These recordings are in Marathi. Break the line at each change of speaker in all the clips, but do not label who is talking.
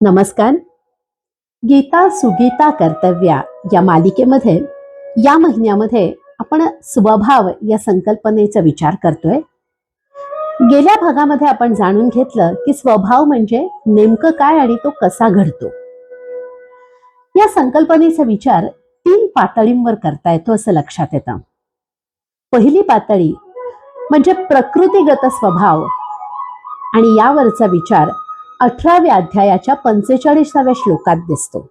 नमस्कार. गीता सुगीता कर्तव्या या मालिकेमध्ये या महिन्यामध्ये आपण स्वभाव या संकल्पनेचा विचार करतोय. गेल्या भागामध्ये आपण जाणून घेतलं की स्वभाव म्हणजे नेमकं काय आणि तो कसा घडतो. या संकल्पनेचा विचार तीन पातळींवर करता येतो असं लक्षात येतं. पहिली पातळी म्हणजे प्रकृतीगत स्वभाव आणि यावरचा विचार अठराव्या अध्यायाच्या पंचेचाळीसाव्या श्लोकात दिसतो.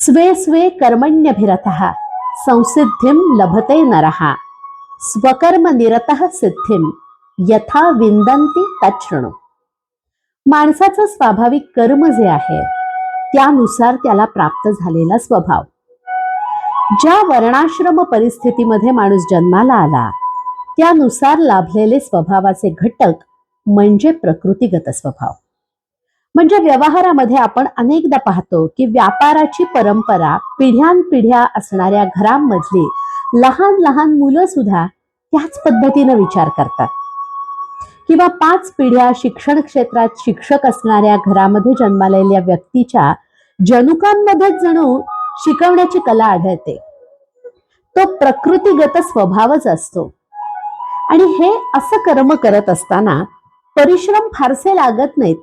स्वे स्वे कर्मण्यभिरत संसिद्धिम लभते नरहा स्वकर्म निरत सिद्धिम यथा विंदंती तच्छृणु माणसाचं स्वाभाविक कर्म जे आहे त्यानुसार त्याला प्राप्त झालेला स्वभाव. ज्या वर्णाश्रम परिस्थितीमध्ये माणूस जन्माला आला त्यानुसार लाभलेले स्वभावाचे घटक म्हणजे प्रकृतिगत स्वभाव. म्हणजे व्यवहारामध्ये आपण अनेकदा पाहतो की व्यापाराची परंपरा पिढ्यानपिढ्या असणाऱ्या घरांमधली लहान लहान मुलं सुद्धा त्याच पद्धतीनं विचार करतात. किंवा पाच पिढ्या शिक्षण क्षेत्रात शिक्षक असणाऱ्या घरामध्ये जन्मालेल्या व्यक्तीच्या जनुकांमध्येच जणू शिकवण्याची कला आढळते. तो प्रकृतीगत स्वभावच असतो. आणि हे असं कर्म करत असताना परिश्रम फारसे लागत नाहीत.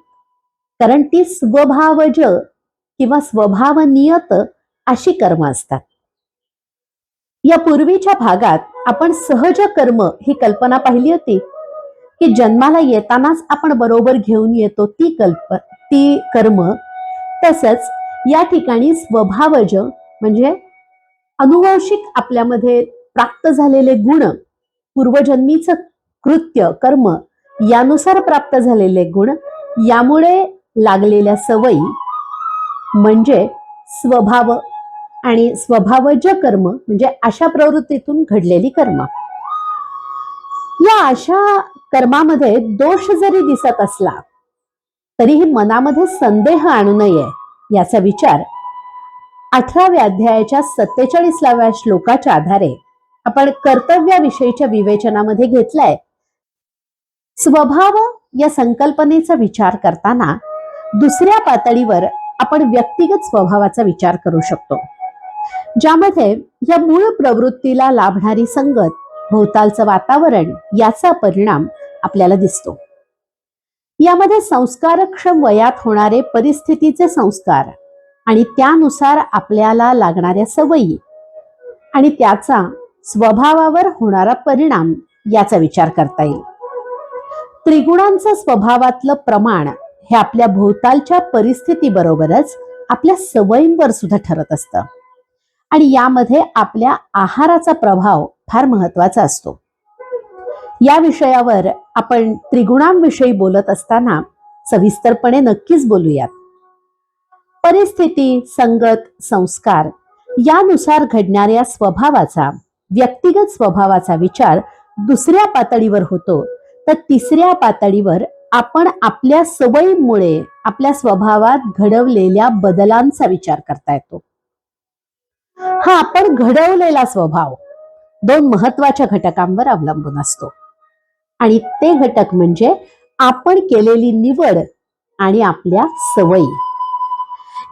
कारण ती स्वभावज किंवा स्वभावनियत अशी कर्म असतात. या पूर्वीच्या भागात आपण सहज कर्म ही कल्पना पाहिली होती की जन्माला येतानाच आपण बरोबर घेऊन येतो ती कल्प ती कर्म. तसंच या ठिकाणी स्वभावज म्हणजे अनुवंशिक आपल्यामध्ये प्राप्त झालेले गुण पूर्वजन्मीचं कृत्य कर्म यानुसार प्राप्त झालेले गुण यामुळे लागलेल्या सवयी म्हणजे स्वभाव आणि स्वभावज कर्म म्हणजे अशा प्रवृत्तीतून घडलेली कर्म. या अशा कर्मामध्ये दोष जरी दिसत असला तरीही मनामध्ये संदेह आणू नये याचा विचार अठराव्या अध्यायाच्या सत्तेचाळीसलाव्या श्लोकाच्या आधारे आपण कर्तव्याविषयीच्या विवेचनामध्ये घेतलाय. स्वभाव या संकल्पनेचा विचार करताना दुसऱ्या पातळीवर आपण व्यक्तिगत स्वभावाचा विचार करू शकतो. ज्यामध्ये या मूळ प्रवृत्तीला लाभणारी संगत भोवतालचं वातावरण याचा परिणाम आपल्याला दिसतो. यामध्ये संस्कारक्षम वयात होणारे परिस्थितीचे संस्कार आणि त्यानुसार आपल्याला लागणाऱ्या सवयी आणि त्याचा स्वभावावर होणारा परिणाम याचा विचार करता येईल. त्रिगुणांचं स्वभावातलं प्रमाण हे आपल्या भोवतालच्या परिस्थितीबरोबरच आपल्या सवयींवर सुद्धा ठरत असतं. आणि यामध्ये आपल्या आहाराचा प्रभाव फार महत्त्वाचा असतो. या विषयावर आपण त्रिगुणांविषयी बोलत असताना सविस्तरपणे नक्कीच बोलूयात. परिस्थिती संगत संस्कार यानुसार घडणाऱ्या स्वभावाचा व्यक्तिगत स्वभावाचा विचार दुसऱ्या पातळीवर होतो तर तिसऱ्या पातळीवर आपण आपल्या सवयीमुळे आपल्या स्वभावात घडवलेल्या बदलांचा विचार करता येतो. हा आपण घडवलेला स्वभाव दोन महत्त्वाच्या घटकांवर अवलंबून असतो. आणि ते घटक म्हणजे आपण केलेली निवड आणि आपल्या सवयी.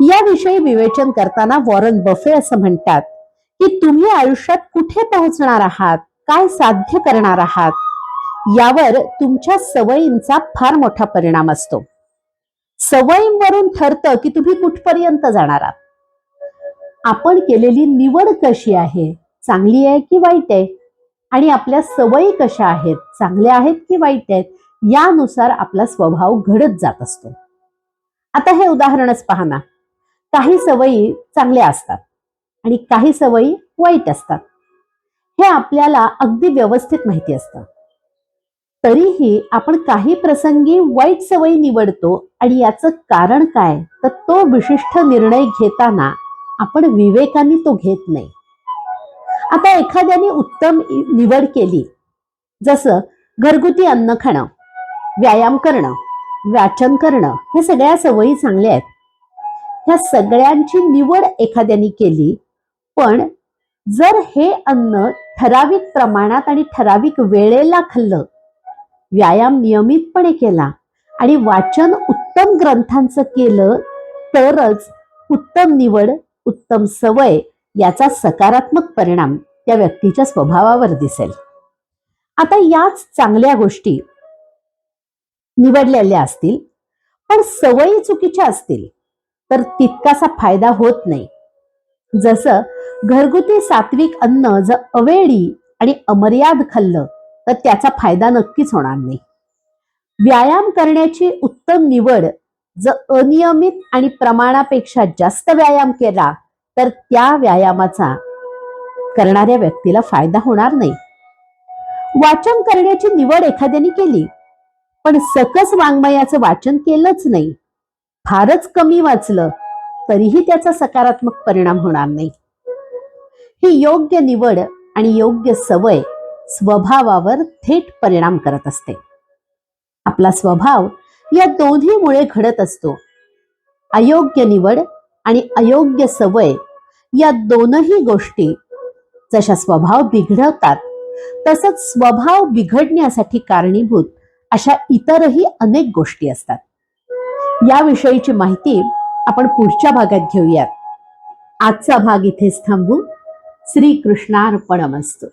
याविषयी विवेचन करताना वॉरन बफे असं म्हणतात की तुम्ही आयुष्यात कुठे पोहोचणार आहात? काय साध्य करणार आहात? यावर तुमच्या सवयींचा फार मोठा परिणाम असतो. सवयींवरून ठरतं की तुम्ही कुठपर्यंत जाणार आहात. आपण केलेली निवड कशी आहे चांगली आहे की वाईट आहे? आणि आपल्या सवयी कशा आहेत चांगल्या आहेत की वाईट आहेत यानुसार आपला स्वभाव घडत जात असतो. आता हे उदाहरणच पहा ना. काही सवयी चांगल्या असतात आणि काही सवयी वाईट असतात. हे आपल्याला अगदी व्यवस्थित माहिती असतं. तरीही आपण काही प्रसंगी वाईट सवयी निवडतो आणि याचं कारण काय? तर तो विशिष्ट निर्णय घेताना आपण विवेकाने तो घेत नाही. आता एखाद्याने उत्तम निवड केली. जसं घरगुती अन्न खाणं व्यायाम करणं वाचन करणं हे सगळ्या सवयी चांगल्या आहेत. ह्या सगळ्यांची निवड एखाद्याने केली पण जर हे अन्न ठराविक प्रमाणात आणि ठराविक वेळेला खाल्लं व्यायाम नियमितपणे केला. आणि वाचन उत्तम ग्रंथांचं केलं तरच उत्तम निवड उत्तम सवय याचा सकारात्मक परिणाम त्या व्यक्तीच्या स्वभावावर दिसेल. आता याच चांगल्या गोष्टी निवडलेल्या असतील पण सवयी चुकीच्या असतील तर तितकासा फायदा होत नाही. जसं घरगुती सात्विक अन्न जर अवेळी आणि अमर्याद खाल्लं तर त्याचा फायदा नक्कीच होणार नाही. व्यायाम करण्याची उत्तम निवड जर अनियमित आणि प्रमाणापेक्षा जास्त व्यायाम केला तर त्या व्यायामाचा करणाऱ्या व्यक्तीला फायदा होणार नाही. वाचन करण्याची निवड एखाद्याने केली पण सकस वाङ्मयाचं वाचन केलंच नाही. फारच कमी वाचलं तरीही त्याचा सकारात्मक परिणाम होणार नाही. ही योग्य निवड आणि योग्य सवय स्वभावावर थेट परिणाम करत असते. आपला स्वभाव या दोन्हीमुळे घडत असतो. अयोग्य निवड आणि अयोग्य सवय या दोनही गोष्टी जशा स्वभाव बिघडवतात तसंच स्वभाव बिघडण्यासाठी कारणीभूत अशा इतरही अनेक गोष्टी असतात. याविषयीची माहिती आपण पुढच्या भागात घेऊयात. आजचा भाग इथेच थांबू. श्रीकृष्णार्पणमस्तू.